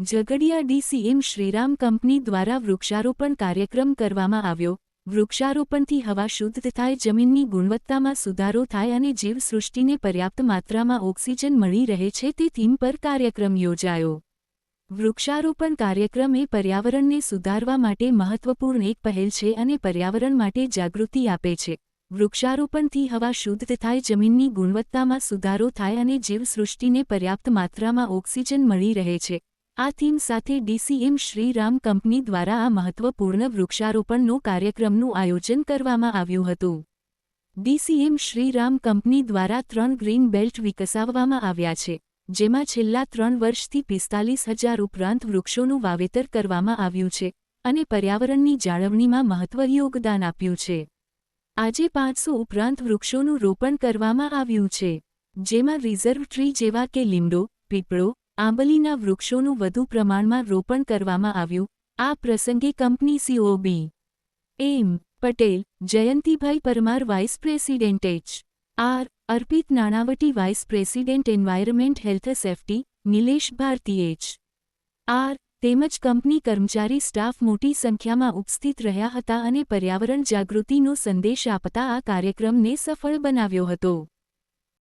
Jhagadia DCM Shriram company દ્વારા વૃક્ષારોપણ કાર્યક્રમ કરવામાં આવ્યો. વૃક્ષારોપણથી હવા શુદ્ધ થાય, જમીનની ગુણવત્તામાં સુધારો થાય અને જીવસૃષ્ટિને પર્યાપ્ત માત્રામાં ઓક્સિજન મળી રહે છે તે થીમ પર કાર્યક્રમ યોજાયો. વૃક્ષારોપણ કાર્યક્રમ એ પર્યાવરણને સુધારવા માટે મહત્વપૂર્ણ એક પહેલ છે અને પર્યાવરણ માટે જાગૃતિ આપે છે. વૃક્ષારોપણથી હવા શુદ્ધ થાય, જમીનની ગુણવત્તામાં સુધારો થાય અને જીવસૃષ્ટિને પર્યાપ્ત માત્રામાં ઓક્સિજન મળી રહે છે. આ થીમ સાથે ડીસીએમ શ્રીરામ કંપની દ્વારા આ મહત્વપૂર્ણ વૃક્ષારોપણનો કાર્યક્રમનું આયોજન કરવામાં આવ્યું હતું. ડીસીએમ શ્રીરામ કંપની દ્વારા ત્રણ ગ્રીન બેલ્ટ વિકસાવવામાં આવ્યા છે, જેમાં છેલ્લા ત્રણ વર્ષથી પિસ્તાલીસ હજાર ઉપરાંત વૃક્ષોનું વાવેતર કરવામાં આવ્યું છે અને પર્યાવરણની જાળવણીમાં મહત્વ યોગદાન આપ્યું છે. આજે પાંચસો ઉપરાંત વૃક્ષોનું રોપણ કરવામાં આવ્યું છે, જેમાં રિઝર્વ ટ્રી જેવા કે લીમડો, પીપળો આંબલીના વૃક્ષોનું વધુ પ્રમાણમાં રોપણ કરવામાં આવ્યું. આ પ્રસંગે company COB M. Patel, Jayantibhai Parmar vice president H R. Arpit Nanavati vice president environment, health safety, Nilesh Bharti H R. તેમજ કંપની કર્મચારી સ્ટાફ મોટી સંખ્યામાં ઉપસ્થિત રહ્યા હતા અને પર્યાવરણ જાગૃતિનો સંદેશ આપતા આ કાર્યક્રમને સફળ બનાવ્યો હતો.